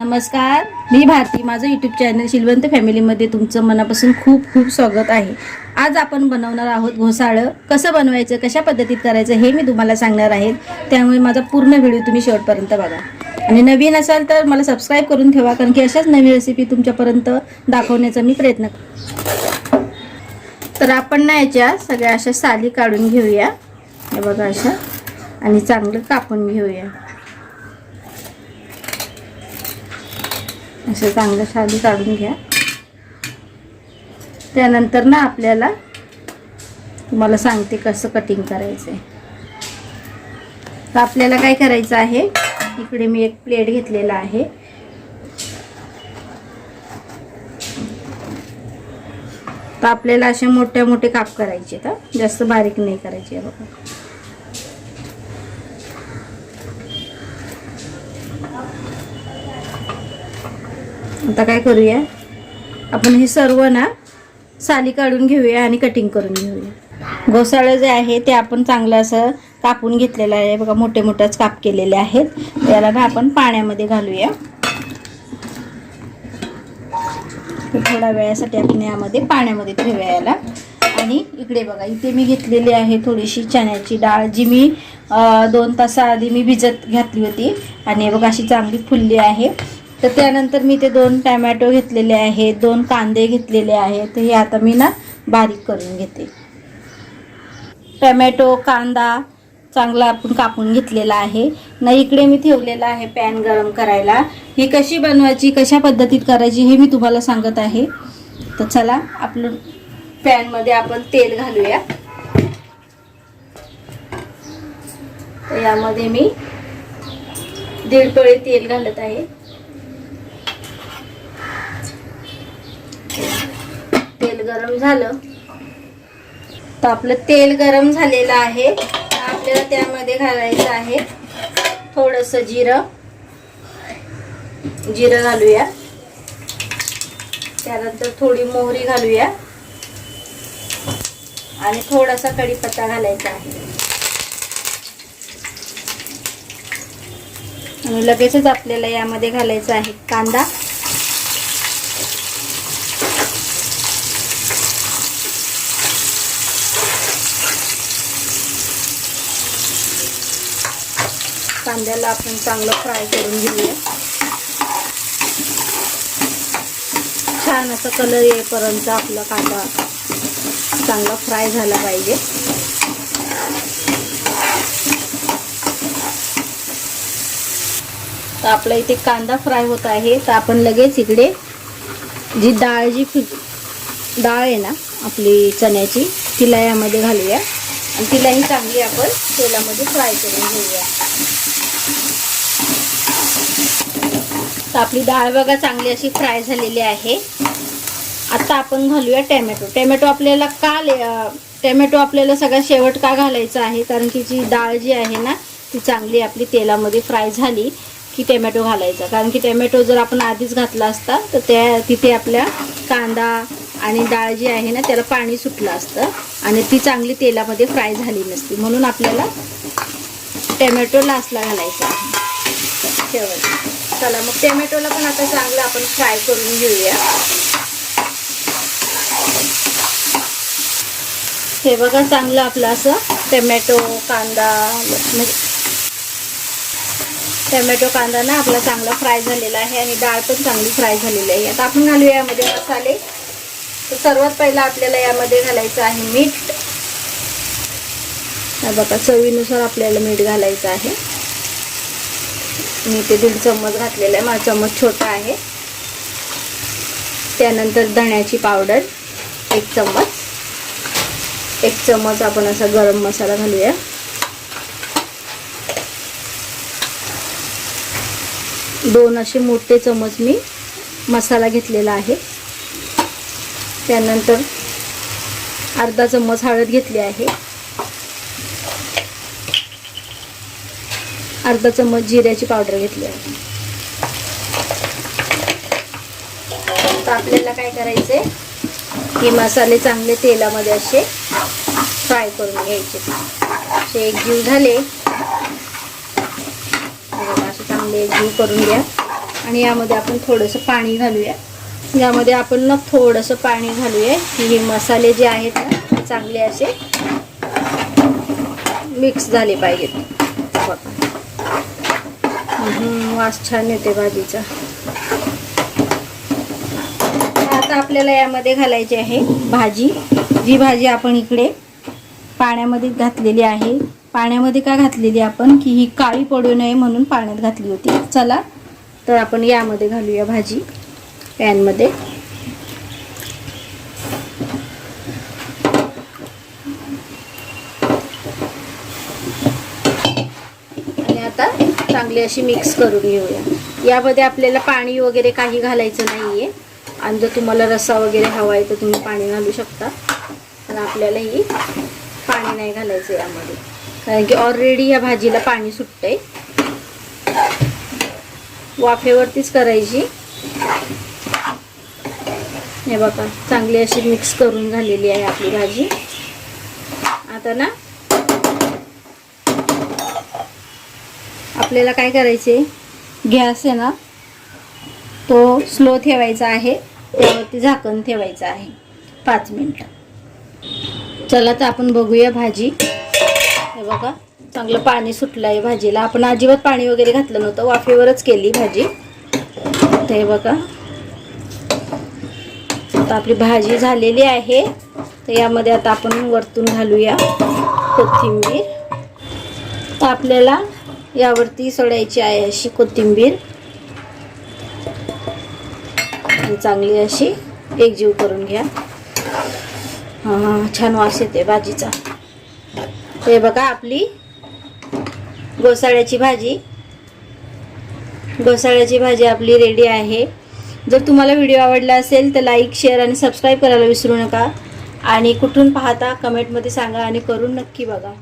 नमस्कार मी भारती. माझं YouTube channel Shilwant फॅमिलीमध्ये तुमचं मनापासून खूप खूप स्वागत आहे. आज आपण बनवणार आहोत घोसाळं. कसं बनवायचं कशा पद्धतीत करायचं हे मी तुम्हाला सांगणार आहे. त्यामुळे माझा पूर्ण व्हिडिओ तुम्ही शेवटपर्यंत बघा. आणि नवीन असाल तर मला सबस्क्राईब करून ठेवा कारण की अशाच नवीन रेसिपी तुमच्यापर्यंत दाखवण्याचा मी प्रयत्न तर आपण ना याच्या सगळ्या अशा साली काढून घेऊया. हे बघा अशा. आणि चांगलं कापून घेऊया. असं चांगलं साली काढून घ्या. त्यानंतर ना आपल्याला तुम्हाला सांगते कसं कटिंग करायचं आहे तर आपल्याला काय करायचं आहे? इकडे मी एक प्लेट घेतलेला आहे. तर आपल्याला असे मोठे मोठे काप करायचे तर जास्त बारीक नाही करायचे बघा. आता काय करूया? आपण हे सर्व ना साली काढून घेऊया आणि कटिंग करून घेऊया. घोसाळं जे आहे ते आपण चांगलं असं कापून घेतलेलं आहे. बघा मोठे मोठ्याच काप केलेले आहेत. त्याला ना आपण पाण्यामध्ये घालूया. थोड्या वेळासाठी आपण यामध्ये पाण्यामध्ये ठेवूया याला. आणि इकडे बघा इथे मी घेतलेली आहे थोडीशी चण्याची डाळ जी मी दोन तासाआधी मी भिजत घातली होती. आणि बघा अशी चांगली फुलली आहे. तर त्यानंतर मी ते दोन टमॅटो घेतलेले आहेत दोन कांदे घेतलेले आहेत. हे आता मी ना बारीक करून घेते. टमॅटो कांदा चांगला आपण कापून घेतलेला आहे. ना इकडे मी ठेवलेला आहे पॅन गरम करायला. ही कशी बनवायची कशा पद्धतीत करायची हे मी तुम्हाला सांगत आहे. तर चला आपलं पॅनमध्ये आपण तेल घालूया. यामध्ये मी दीड पळी तेल घालत आहे तेल गरम झालं. तर आपलं तेल गरम झालेलं आहे. आपल्याला त्यामध्ये घालायचं आहे थोडंसं जिरं. जिरं घालूया. त्यानंतर थोडी मोहरी घालूया. आणि थोडासा कढीपत्ता घालायचा आहे. आणि लगेचच आपल्याला यामध्ये घालायचा आहे कांदा. कांद्याला आपण चांगलं फ्राय करून घेऊया. छान असा कलर येईपर्यंत आपला कांदा चांगला फ्राय झाला पाहिजे. तर आपला इथे कांदा फ्राय होत आहे. तर आपण लगेच इकडे जी डाळ जी डाळ आहे ना आपली चण्याची तिला यामध्ये घालूया. आणि तिलाही चांगली आपण तेलामध्ये फ्राय करून घेऊया. तर आपली डाळ बघा चांगली अशी फ्राय झालेली आहे. आता आपण घालूया टॅमॅटो. टॅमॅटो आपल्याला का ले टॅमॅटो आपल्याला सगळ्यात शेवट का घालायचा आहे? कारण की जी डाळ जी आहे ना ती चांगली आपली तेलामध्ये फ्राय झाली की टॅमॅटो घालायचा. कारण की टॅमॅटो जर आपण आधीच घातला असता तर त्या तिथे आपल्या कांदा आणि डाळ जी आहे ना त्याला पाणी सुटलं असतं. आणि ती चांगली तेलामध्ये फ्राय झाली नसती. म्हणून आपल्याला टॅमॅटो लास्टला घालायचा आहे. शेवट चला मग टॅमॅटोला पण आता चांगलं आपण फ्राय करून घेऊया. हे बघा चांगलं आपलं असं टमॅटो कांदा म्हणजे टमॅटो कांदा ना आपला चांगला फ्राय झालेला आहे आणि डाळ पण चांगली फ्राय झालेली आहे. आता आपण घालूया यामध्ये मसाले. तर सर्वात पहिला आपल्याला यामध्ये घालायचं आहे मीठ. हा बघा चवीनुसार आपल्याला मीठ घालायचं आहे. मी ते दीड चम्मच घातलेला आहे. माझा चम्मच छोटा आहे. त्यानंतर धण्याची पावडर एक चम्मच. एक चम्मच आपण असा गरम मसाला घालूया. दोन असे मोठे चमच मी मसाला घेतलेला आहे. त्यानंतर अर्धा चम्मच हळद घेतली आहे. अर्धा चम्मच जिऱ्याची पावडर घेतली आहे. तर आपल्याला काय करायचे हे मसाले चांगले तेलामध्ये असे फ्राय करून घ्यायचे. असे एकजीव झाले. असे चांगले एकजीव करून घ्या. आणि यामध्ये आपण थोडंसं पाणी घालूया. यामध्ये आपण ना थोडंसं पाणी घालूया. की हे मसाले जे आहेत ना ते चांगले असे मिक्स झाले पाहिजेत. बघा. वास छान येते भाजीचा. आता आपल्याला यामध्ये घालायची आहे भाजी. जी भाजी आपण इकडे पाण्यामध्ये घातलेली आहे. पाण्यामध्ये का घातलेली आपण? की ही काळी पडू नये म्हणून पाण्यात घातली होती. चला तर आपण यामध्ये घालूया भाजी. पॅनमध्ये. आणि आता चांगली अशी मिक्स करून घेऊया. यामध्ये आपल्याला पाणी वगैरे काही घालायचं नाही आहे आणि जर तुम्हाला रस्सा वगैरे हवा आहे तर तुम्ही पाणी घालू शकता. पण आपल्याला ही पाणी नाही घालायचं यामध्ये. कारण की ऑलरेडी या भाजीला पाणी सुटतंय. वाफेवरतीच करायची. हे बघा चांगली अशी मिक्स करून झालेली आहे आपली भाजी. आता ना आपल्याला काय करायचे गॅस आहे ना तो स्लो ठेवायचा आहे त्यावरती झाकण ठेवायचं आहे पाच मिनटं. चला तर आपण बघूया भाजी. हे बघा चांगलं पाणी सुटलं आहे भाजीला. आपण अजिबात पाणी वगैरे घातलं नव्हतं वाफेवरच केली भाजी. ते बघा आता आपली भाजी झालेली आहे. तर यामध्ये आता आपण वरतून घालूया कोथिंबीर. तर आपल्याला यावरती सोडायची आहे अशी कोथिंबीर. चांगली अशी एकजीव करून घ्या. छान वास येते भाजीचा. हे बघा आपली गोसाळ्याची भाजी. गोसाळ्याची भाजी आपली रेडी आहे. जर तुम्हाला व्हिडिओ आवडला असेल तर लाईक शेअर आणि सबस्क्राईब करायला विसरू नका. आणि कुठून पाहता कमेंटमध्ये सांगा आणि करून नक्की बघा.